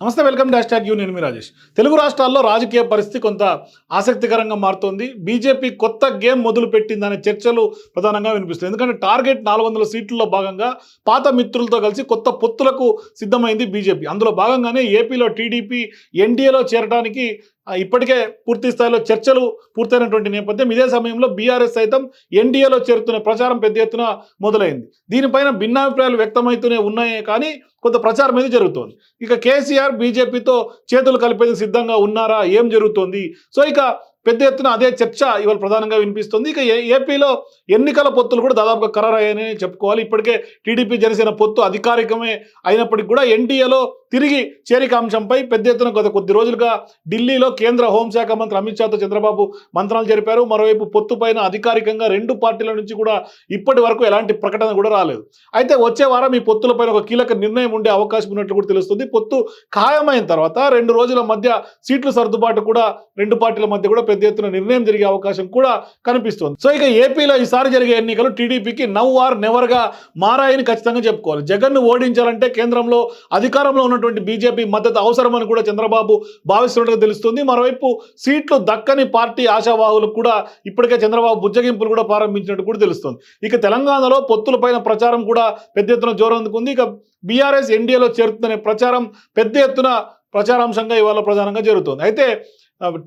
నమస్తే welcome dash tag you నేను మీ రాజేష్. తెలుగు రాష్ట్రాల్లో రాజకీయ పరిస్థితి కొంత ఆసక్తికరంగా మారుతోంది. బీజేపీ కొత్త గేమ్ మొదలు పెట్టిందనే చర్చలు ప్రధానంగా వినిపిస్తుంది ఎందుకంటే టార్గెట్ నాలుగు వందల సీట్లలో భాగంగా పాత మిత్రులతో కలిసి కొత్త పొత్తులకు సిద్ధమైంది బీజేపీ. అందులో భాగంగానే ఏపీలో టీడీపీ ఎన్డీఏలో చేరడానికి ఇప్పటికే పూర్తి స్థాయిలో చర్చలు పూర్తయినటువంటి నేపథ్యం ఇదే సమయంలో బీఆర్ఎస్ సైతం ఎన్డీఏలో చేరుతున్న ప్రచారం పెద్ద ఎత్తున మొదలైంది. దీనిపైన భిన్నాభిప్రాయాలు వ్యక్తమవుతూనే ఉన్నాయే కానీ కొంత ప్రచారం అనేది జరుగుతోంది. ఇక కేసీఆర్ బీజేపీతో చేతులు కలిపేందుకు సిద్ధంగా ఉన్నారా? ఏం జరుగుతోంది? సో ఇక పెద్ద ఎత్తున అదే చర్చ ఇవాళ ప్రధానంగా వినిపిస్తుంది. ఇక ఏపీలో ఎన్నికల పొత్తులు కూడా దాదాపుగా ఖరారయ్యాయని చెప్పుకోవాలి. ఇప్పటికే టీడీపీ జనసేన పొత్తు అధికారికమే అయినప్పటికీ కూడా ఎన్డీఏలో తిరిగి చేరిక అంశంపై పెద్ద ఎత్తున గత కొద్ది రోజులుగా ఢిల్లీలో కేంద్ర హోంశాఖ మంత్రి అమిత్ షాతో చంద్రబాబు మంత్రాలు జరిపారు. మరోవైపు పొత్తు పైన అధికారికంగా రెండు పార్టీల నుంచి కూడా ఇప్పటి వరకు ఎలాంటి ప్రకటన కూడా రాలేదు. అయితే వచ్చే వారం ఈ పొత్తులపైన ఒక కీలక నిర్ణయం ఉండే అవకాశం ఉన్నట్లు కూడా తెలుస్తుంది. పొత్తు ఖాయమైన తర్వాత రెండు రోజుల మధ్య సీట్ల సర్దుబాటు కూడా రెండు పార్టీల మధ్య కూడా పెద్ద ఎత్తున నిర్ణయం జరిగే అవకాశం కూడా కనిపిస్తుంది. సో ఇక ఏపీలో ఈసారి జరిగే ఎన్నికలు టీడీపీకి నవ్ ఆర్ నెవర్గా మారాయని ఖచ్చితంగా చెప్పుకోవాలి. జగన్ను ఓడించాలంటే కేంద్రంలో అధికారంలో ఉన్నటువంటి బీజేపీ మద్దతు అవసరమని కూడా చంద్రబాబు భావిస్తున్నట్టుగా తెలుస్తుంది. మరోవైపు సీట్లు దక్కని పార్టీ ఆశావాహులకు కూడా ఇప్పటికే చంద్రబాబు బుజ్జగింపులు కూడా ప్రారంభించినట్టు కూడా తెలుస్తుంది. ఇక తెలంగాణలో పొత్తులపైన ప్రచారం కూడా పెద్ద ఎత్తున జోరు అందుకుంది ఇక బీఆర్ఎస్ ఎన్డీఏలో చేరుతుందనే ప్రచారం పెద్ద ఎత్తున ప్రచారాంశంగా ఇవాళ ప్రధానంగా జరుగుతుంది. అయితే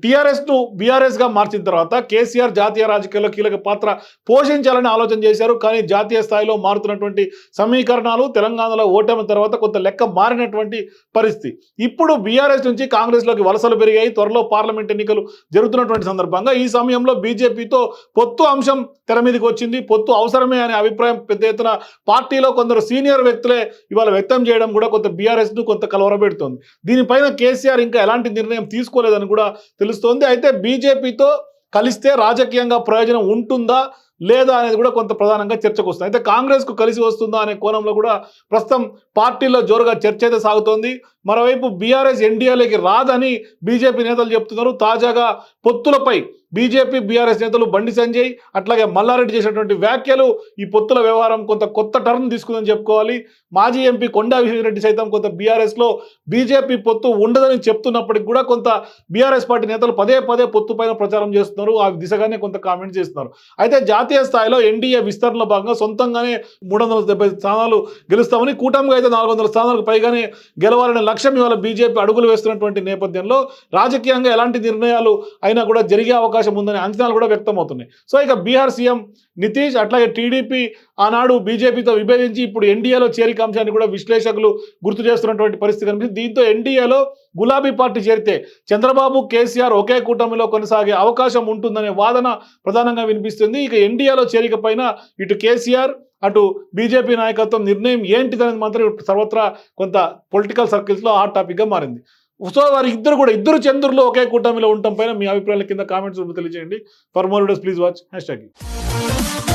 టీఆర్ఎస్ను బీఆర్ఎస్గా మార్చిన తర్వాత కేసీఆర్ జాతీయ రాజకీయాల్లో కీలక పాత్ర పోషించాలని ఆలోచన చేశారు. కానీ జాతీయ స్థాయిలో మారుతున్నటువంటి సమీకరణాలు తెలంగాణలో ఓటమి తర్వాత కొంత లెక్క మారినటువంటి పరిస్థితి. ఇప్పుడు బీఆర్ఎస్ నుంచి కాంగ్రెస్లోకి వలసలు పెరిగాయి. త్వరలో పార్లమెంట్ ఎన్నికలు జరుగుతున్నటువంటి సందర్భంగా ఈ సమయంలో బీజేపీతో పొత్తు అంశం తెర మీదకి వచ్చింది. పొత్తు అవసరమే అనే అభిప్రాయం పెద్ద ఎత్తున పార్టీలో కొందరు సీనియర్ వ్యక్తులే ఇవాళ వ్యక్తం చేయడం కూడా కొంత బీఆర్ఎస్ను కొంత కలవరబెడుతోంది దీనిపైన కేసీఆర్ ఇంకా ఎలాంటి నిర్ణయం తీసుకోలేదని కూడా తెలుస్తోంది. అయితే బీజేపీతో కలిస్తే రాజకీయంగా ప్రయోజనం ఉంటుందా లేదా అనేది కూడా కొంత ప్రధానంగా చర్చకు వస్తుంది. అయితే కాంగ్రెస్కు కలిసి వస్తుందా అనే కోణంలో కూడా ప్రస్తుతం పార్టీలో జోరుగా చర్చ అయితే సాగుతోంది. మరోవైపు బీఆర్ఎస్ ఎన్డీఏలోకి రాదని బీజేపీ నేతలు చెప్తున్నారు. తాజాగా పొత్తులపై బీజేపీ బీఆర్ఎస్ నేతలు బండి సంజయ్ అట్లాగే మల్లారెడ్డి చేసినటువంటి వ్యాఖ్యలు ఈ పొత్తుల వ్యవహారం కొంత కొత్త టర్న్ తీసుకుందని చెప్పుకోవాలి. మాజీ ఎంపీ కొండా విజయరెడ్డి సైతం కొంత బీఆర్ఎస్లో బీజేపీ పొత్తు ఉండదని చెప్తున్నప్పటికి కూడా కొంత బీఆర్ఎస్ పార్టీ నేతలు పదే పదే పొత్తు పైన ప్రచారం చేస్తున్నారు. ఆ దిశగానే కొంత కామెంట్ చేస్తున్నారు. అయితే జాతీయ స్థాయిలో ఎన్డీఏ విస్తరణలో భాగంగా సొంతంగానే మూడు వందల డెబ్బై స్థానాలు గెలుస్తామని కూటమిగా అయితే నాలుగు వందల స్థానాలకు పైగానే గెలవాలనే లక్ష్యం ఇవాళ బీజేపీ అడుగులు వేస్తున్నటువంటి నేపథ్యంలో రాజకీయంగా ఎలాంటి నిర్ణయాలు అయినా కూడా జరిగే అవకాశం ఉందనే అంచనాలు కూడా వ్యక్తమవుతున్నాయి. సో ఇక బీహార్ సీఎం నితీష్ అట్లాగే టీడీపీ ఆనాడు బీజేపీతో విభేదించి ఇప్పుడు ఎన్డీఏలో చేరిక అంశాన్ని కూడా విశ్లేషకులు గుర్తు చేస్తున్నటువంటి పరిస్థితి కనిపిస్తుంది. దీంతో ఎన్డీఏలో గులాబీ పార్టీ చేరితే చంద్రబాబు కేసీఆర్ ఒకే కూటమిలో కొనసాగే అవకాశం ఉంటుందనే వాదన ప్రధానంగా వినిపిస్తుంది. ఇక ఎన్డీఏలో చేరిక పైన ఇటు కేసీఆర్ అటు బీజేపీ నాయకత్వం నిర్ణయం ఏంటిదనేది మాత్రం సర్వత్రా కొంత పొలిటికల్ సర్కిల్స్లో హాట్ టాపిక్గా మారింది. సో వారి ఇద్దరు కూడా ఇద్దరు చంద్రులు ఒకే కూటమిలో ఉండటం పైన మీ అభిప్రాయాల కింద కామెంట్స్ తెలియజేయండి. For more days please watch hashtag